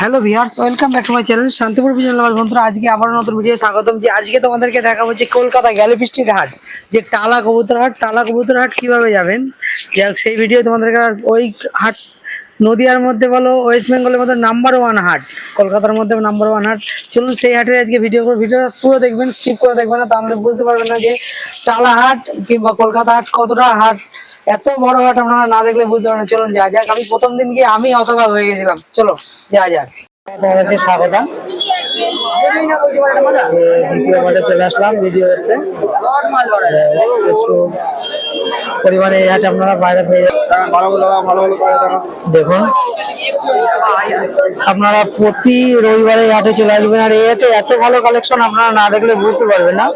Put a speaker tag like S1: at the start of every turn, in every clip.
S1: Hello viewers welcome back to my channel Shantipur বিজন বন্ধুরা, আজকে আবার নতুন ভিডিও স্বাগতম। যে আজকে তোমাদেরকে দেখাবো যে কলকাতা গ্যালিপিস্টির হাট, যে টালা কবুতর হাট, টালা কবুতর হাট কীভাবে যাবেন? যাই হোক সেই ভিডিও তোমাদেরকে ওই হাট, নদিয়ার মধ্যে বলো ওয়েস্ট বেঙ্গলের মধ্যে নাম্বার ওয়ান হাট, কলকাতার মধ্যে নাম্বার ওয়ান হাট। চলুন, সেই হাটের আজকে ভিডিও করে ভিডিও পুরো দেখবেন স্কিপ করে দেখবেন না, তাহলে বুঝতে পারবেন না যে টালা হাট কিংবা কলকাতা হাট কতটা হাট এত বড় হাট আপনারা না দেখলে বুঝতে পারেন। চলুন, যা যাক। আমি প্রথম দিন গিয়ে আমি অসভাগ হয়ে গেছিলাম। চলো, যা যাক। তোমাদেরকে স্বাগতম। দ্বিতীয় মাঠে চলে আসলাম ভিডিও করতে। প্রচুর পরিমাণে আপনারা বাইরে পেয়ে
S2: দেখো
S1: দেখুন আপনারা প্রতি রবিবারে হাটে চলে আসবেন। আর এই হাটে এত ভালো কালেকশন আপনারা না দেখলে বুঝতে পারবেন না।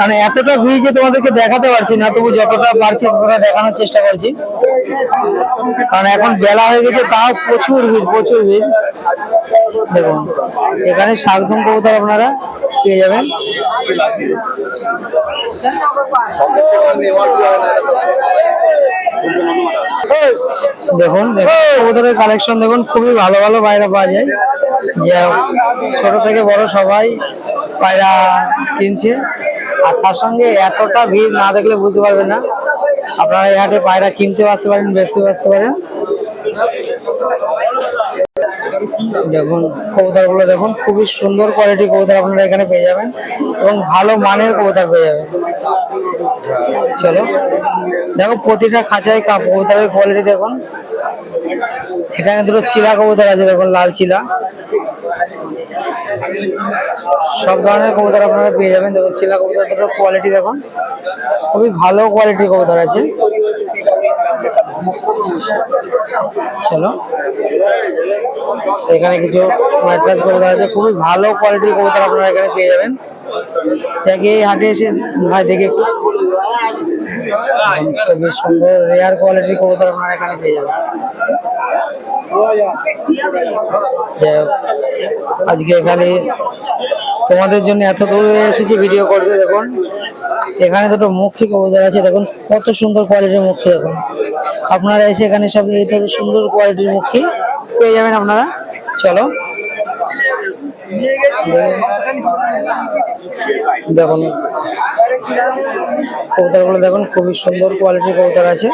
S1: মানে এতটা ভিড় যে তোমাদেরকে দেখাতে পারছি না তবু যতটা পারছি ততটা দেখানোর চেষ্টা করছি। কারণ এখন বেলা হয়ে গেছে তাও প্রচুর ভিড় প্রচুর ভিড়। দেখুন এখানে শালগম কবুতর আপনারা পেয়ে যাবেন। দেখুন কবুতরের কালেকশন দেখুন, খুবই ভালো ভালো পায়রা পাওয়া যায়। যে ছোট থেকে বড় সবাই পায়রা কিনছে। আর তার সঙ্গে এতটা ভিড় না দেখলে বুঝতে পারবেন না। আপনারা হাটে পায়রা কিনতে আসতে পারেন বেচতে আসতে পারেন। দেখুন কবুতরগুলো দেখুন, খুবই সুন্দর কোয়ালিটি কবুতর আপনারা এখানে পেয়ে যাবেন এবং ভালো মানের কবুতর পেয়ে যাবেন। চলো, দেখো, প্রতিটা খাঁচায় কবুতরের কোয়ালিটি দেখুন। এখানে দুটো চিলা কবুতর আছে, দেখুন, লাল চিলা। সব ধরনের কবুতর আপনারা পেয়ে যাবেন। দেখুন, চিলা কবুতর দুটোর কোয়ালিটি দেখুন। খুবই ভালো কোয়ালিটির কবুতর আছে। চলো। এখানে কিছু মাদ্রাস কবুতর আছে, খুবই ভালো কোয়ালিটির কবুতর আপনারা এখানে পেয়ে যাবেন। দেখে হাটে এসে, ভাই দেখে সুন্দর রেয়ার কোয়ালিটির কবুতর আপনারা এখানে পেয়ে যাবেন। আজকে এখানে তোমাদের জন্য এত দূরে এসেছি ভিডিও করতে দেখুন। এখানে দুটো মুখী কবুতর আছে দেখুন, কত সুন্দর কোয়ালিটির মুখী দেখুন আপনারা এসে এখানে সব এই সুন্দর কোয়ালিটির মুখী পেয়ে যাবেন আপনারা? চলো। দেখুন, কবুতরগুলো দেখুন, খুবই সুন্দর কোয়ালিটির কবুতর আছে।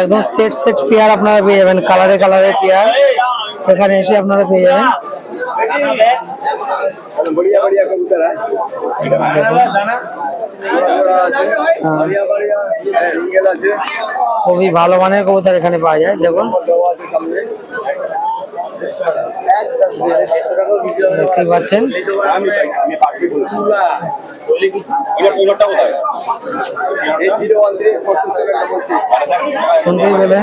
S1: একদম সেট সেট পেয়ার আপনারা পেয়ে যাবেন কালারে কালারে পেয়ার এখানে এসে আপনারা পেয়ে যাবেন।
S2: बढ़िया बढ़िया कबूतर है
S1: দেখুন হ্যাঁ,
S2: बढ़िया बढ़िया रिंगल আছে
S1: খুবই ভালো মানের কবুতর এখানে পাওয়া যায় দেখুন
S2: দেওয়া আছে সামনে
S1: দেখতে পাচ্ছেন
S2: আমি আমি পাখি বলছি এবার ওইটা কোথায় eight zero one three four two seven double six
S1: শুনতেই পেলেন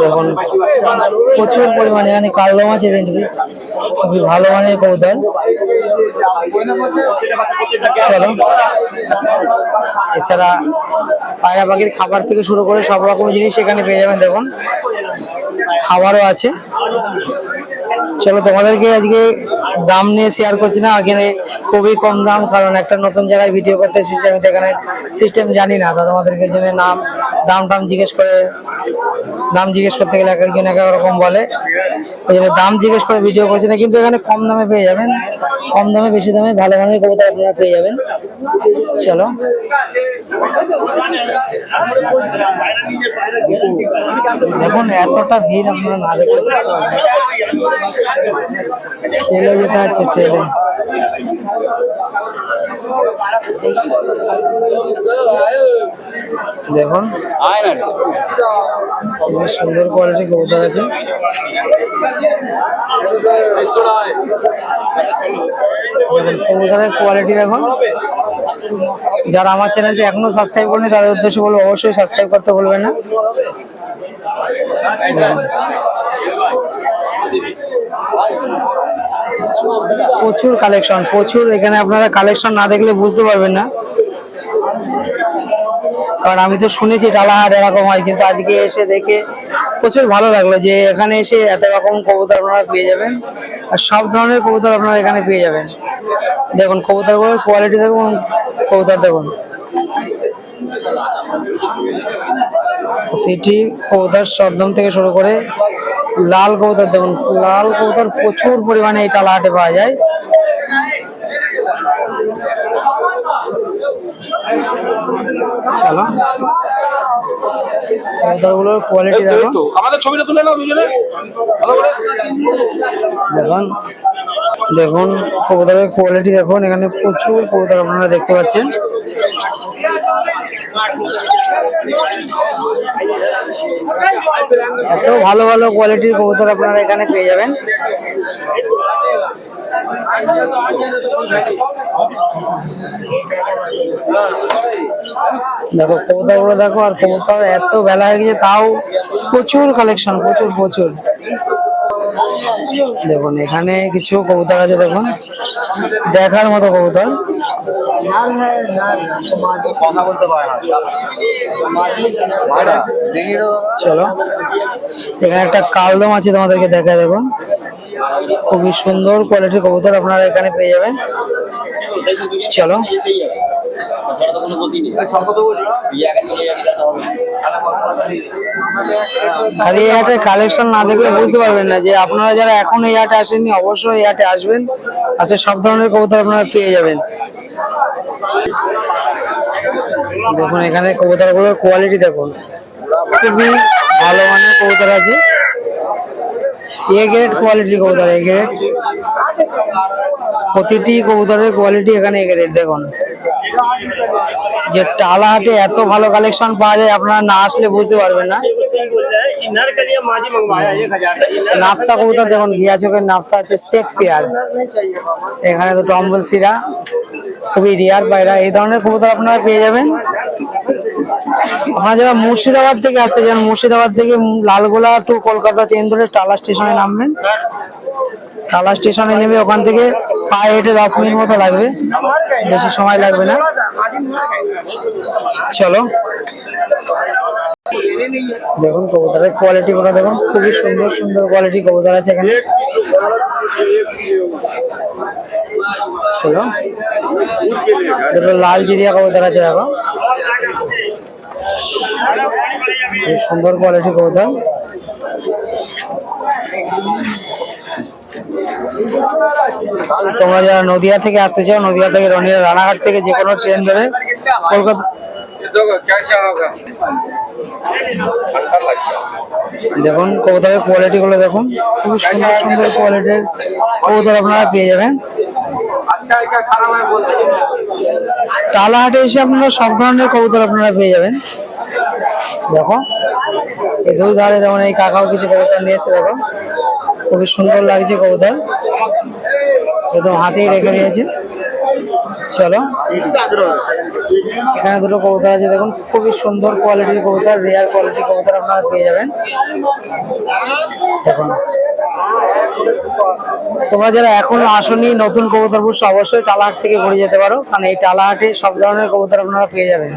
S1: দেখুন, প্রচুর পরিমাণে এখানে কালো মাছ এদের খুবই ভালো মানের কবুতর। এছাড়া পায়রা পাখির খাবার থেকে শুরু করে সব রকম জিনিস এখানে পেয়ে যাবেন, দেখুন। খাবারও আছে। চলো, তোমাদেরকে আজকে দাম নিয়ে শেয়ার করছি না। এখানে খুবই কম দাম, কারণ একটা নতুন জায়গায় ভিডিও করতে তো এখানে সিস্টেম জানি না। তা তোমাদেরকে জন্য নাম, দাম টাম জিজ্ঞেস করে, দাম জিজ্ঞেস করতে গেলে এক একজন এক এক রকম বলে। ওই জন্য দাম জিজ্ঞেস করে ভিডিও করছি না কিন্তু এখানে কম দামে পেয়ে যাবেন। কম দামে বেশি দামে ভালো মানের কবিতা আপনারা পেয়ে যাবেন। চলো। দেখুন এতটা ভিড় আপনারা না দেখলে বুঝতে পারবেন। না। ট্রেলে যেতে হচ্ছে ট্রেলে। দেখুন। সুন্দর কোয়ালিটি কবুতর আছে। কোয়ালিটি দেখুন। যারা আমার চ্যানেলটি এখনও সাবস্ক্রাইব করেনি তাদের উদ্দেশ্যে বলব, অবশ্যই সাবস্ক্রাইব করতে বলবেন না। প্রচুর কালেকশন প্রচুর। এখানে আপনারা কালেকশন না দেখলে বুঝতে পারবেন না। কারণ আমি তো শুনেছি ডালাহাট এরকম হয়, কিন্তু আজকে এসে দেখে প্রচুর ভালো লাগল যে এখানে এসে এত রকম কবুতর আপনারা পেয়ে যাবেন। আর সব ধরনের কবুতর আপনারা এখানে পেয়ে যাবেন। দেখুন, কবুতরগুলোর কোয়ালিটি দেখুন, কবুতর দেখুন। প্রতিটি কবুতর সরদম থেকে শুরু করে লাল কবুতর দেখুন, লাল কবুতর প্রচুর পরিমাণে এই টালা হাটে পাওয়া যায়। চলো। কবুতরগুলোর কোয়ালিটি দেখো।
S2: আমাদের ছবিটা তুলে নাও দুজনে। ভালো করে।
S1: দেখুন দেখুন কবুতরের কোয়ালিটি দেখুন। এখানে প্রচুর কবুতর আপনারা দেখতে পাচ্ছেন। এত ভালো ভালো কোয়ালিটির কবুতর আপনারা এখানে পেয়ে যাবেন। দেখো কবুতরগুলো দেখো আর কবুতর এত বেলা হয়ে গেছে তাও প্রচুর কালেকশন প্রচুর প্রচুর। দেখুন এখানে কিছু কবুতর আছে দেখুন। দেখার মতো কবুতর। চলো। এখানে একটা কালদম আছে তোমাদেরকে দেখা দেখুন। খুবই সুন্দর কোয়ালিটির কবুতর আপনারা এখানে পেয়ে যাবেন। চলো। খালি এই হাটের কালেকশন না দেখলে বুঝতে পারবেন না যে আপনারা যারা এখন এই হাটে আসেননি, অবশ্যই এই হাটে আসবেন। আজকে সব ধরনের কবুতর আপনারা পেয়ে যাবেন। দেখুন এখানে কবুতরগুলোর কোয়ালিটি দেখুন। খুবই ভালো মানের কবুতর আছে। এ গ্রেড কোয়ালিটি কবুতর এ গ্রেড প্রতিটি কবুতরের কোয়ালিটি এখানে এ গ্রেড দেখুন। যে টালা হাটে এত ভালো কালেকশন পাওয়া যায়, আপনারা না আসলে বুঝতে পারবেন না। নাফতা কবুতর দেখুন ঘিয়া চোখের নাফতা আছে শেখ পেয়ার। এখানে তো টম্বল সিরা খুবই রিয়ার বাইরা এই ধরনের কবুতর আপনারা পেয়ে যাবেন। আপনারা যারা মুর্শিদাবাদ থেকে আসতে যান মুর্শিদাবাদ থেকে লালগোলা টু কলকাতা ট্রেন ধরে টালা স্টেশনে নামবেন। টালা স্টেশনে নেমে ওখান থেকে পায়ে হেঁটে দশ মিনিট মতো লাগবে। বেশি সময় লাগবে না। চলো। দেখুন কবুতরের কোয়ালিটি গুলো দেখুন খুবই সুন্দর সুন্দর কোয়ালিটি কবুতর আছে এখানে। দুটো লাল জিরিয়া কবুতর আছে দেখো। সুন্দর কোয়ালিটি কবুতর। তোমরা যারা নদিয়া থেকে আসতে চাও নদিয়া থেকে রানাঘাট থেকে যে কোনো ট্রেন ধরে কলকাতা দেখুন, কবুতরের কোয়ালিটিগুলো দেখুন। খুব সুন্দর সুন্দর কোয়ালিটির কবুতর আপনারা পেয়ে যাবেন। কালাহাটে এসে আপনারা সব ধরনের কবুতর আপনারা পেয়ে যাবেন। দেখো, এই দুই ধারে যেমন এই কাকাও কিছু কবুতর নিয়েছে, দেখো। খুবই সুন্দর লাগছে কবুতর। একদম হাতেই রেখে দিয়েছে। চলো। এখানে দুটো কবুতর আছে, দেখুন, খুবই সুন্দর কোয়ালিটির কবুতর রেয়ার কোয়ালিটির কবুতর আপনারা পেয়ে যাবেন। দেখুন। তোমরা যারা এখনও আসনি নতুন কবুতর বুঝছ অবশ্যই টালাহাট থেকে ঘুরে যেতে পারো, কারণ এই টালাহাটে সব ধরনের কবুতর আপনারা পেয়ে যাবেন।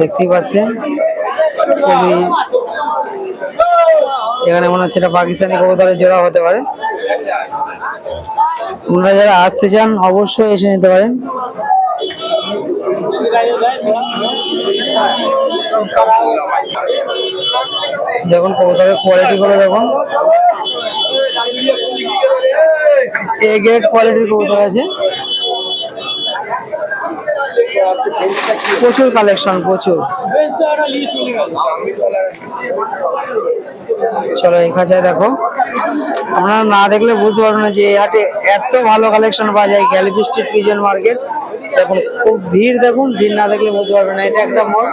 S1: দেখতেই পাচ্ছেন। এখানে মনে হচ্ছে এটা পাকিস্তানি কবুতরের জোড়া হতে পারে। আপনারা যারা আসতে চান, অবশ্যই এসে নিতে পারেন। দেখুন, কবুতরের কোয়ালিটি গুলো দেখুন। এ গ্রেড কোয়ালিটির কবুতর আছে। প্রচুর কালেকশন প্রচুর। চলো খাঁচায় দেখো। আপনারা না দেখলে বুঝতে পারবেন না যে এই হাটে এত ভালো কালেকশন পাওয়া যায় গ্যালিপি স্ট্রিট পিজন মার্কেট দেখুন, খুব ভিড় দেখুন, ভিড় না দেখলে বুঝতে পারবেন না। এটা একটা মল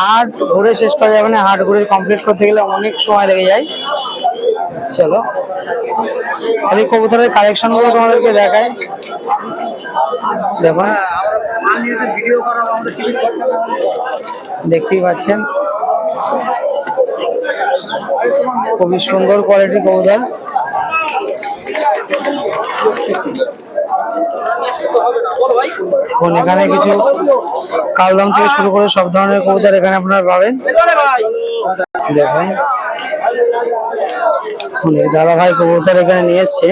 S1: হাট ঘুরে শেষ করা যাবে না। হাট ঘুরে কমপ্লিট করতে গেলে অনেক সময় লেগে যায়। চলো। খালি কবুতরের কালেকশনগুলো তোমাদেরকে দেখাই। দেখো। দেখতেই পাচ্ছেন। খুবই সুন্দর কোয়ালিটি কবুতর। দেখুন এখানে কিছু কালদম থেকে শুরু করে সব ধরনের কবুতর এখানে আপনারা পাবেন। দেখুন। দাদা ভাই কবুতর এখানে নিয়ে এসছে।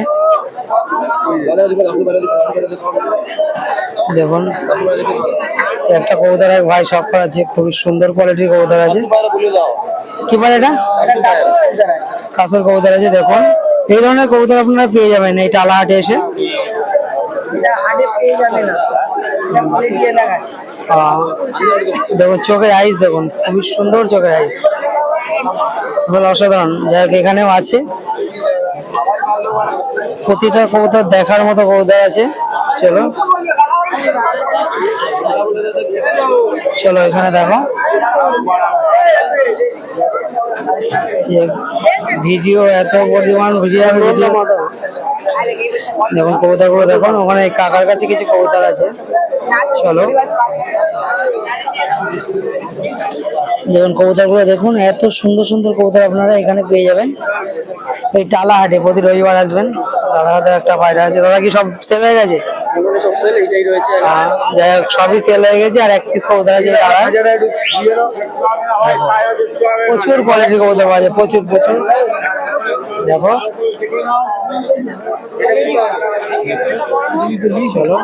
S1: দেখুন। একটা কবুতর এক ভাই শখ আছে, খুবই সুন্দর কোয়ালিটির কবুতর আছে। কি বলে এটা? কাসর কবুতর আছে, দেখুন। এই ধরনের কবুতর আপনারা পেয়ে যাবেন, এই টালা আহ, দেখুন চোখের আইস দেখুন খুবই সুন্দর চোখের আইস অসাধারণ। যাই হোক এখানেও আছে। প্রতিটা কবুতর দেখার মতো কবুতর আছে। চলো। চলো এখানে দেখো। ভিডিও এত পরিমাণ ভিডিও ভিডিও দেখুন কবুতরগুলো দেখুন ওখানে কাকার কাছে কিছু কবুতর আছে। চলো। দেখুন কবুতরগুলো দেখুন এত সুন্দর সুন্দর কবুতর আপনারা এখানে পেয়ে যাবেন। এই টালা হাটে প্রতি রবিবার আসবেন। দাদা হাতে একটা পায়রা আছে। দাদা কি সব সেল হয়ে গেছে? হ্যাঁ, যাই হোক সবই সেল হয়ে গেছে আর এক পিস কবুতর আছে প্রচুর কোয়ালিটির কবুতর পাওয়া যায় প্রচুর প্রচুর। দেখো চলো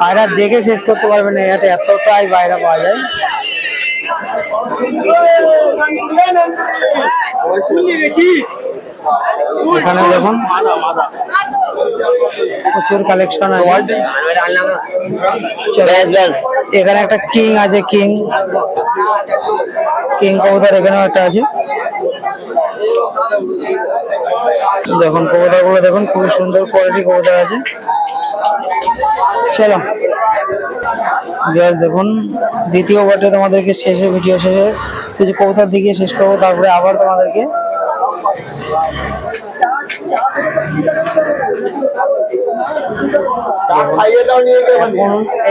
S1: পায়রা দেখে শেষ করতে পারবে না এটা এতটাই পায়রা পাওয়া যায়। এখানে দেখুন। প্রচুর কালেকশন আছে। চলো, এখানে একটা কিং আছে কিং কিং কবুতর এখানেও একটা আছে। দেখুন কবুতরগুলো দেখুন খুব সুন্দর কোয়ালিটি কবুতর আছে। চলো। দেখুন দ্বিতীয় পার্টে তোমাদেরকে শেষে ভিডিও শেষে কিছু কবুতর দিকে শেষ করব তারপরে আবার তোমাদেরকে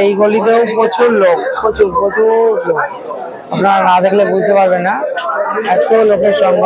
S1: এই গলিতেও প্রচুর লোক, প্রচুর প্রচুর লোক। আপনারা না দেখলে বুঝতে পারবেন না, এত লোকের সঙ্গম।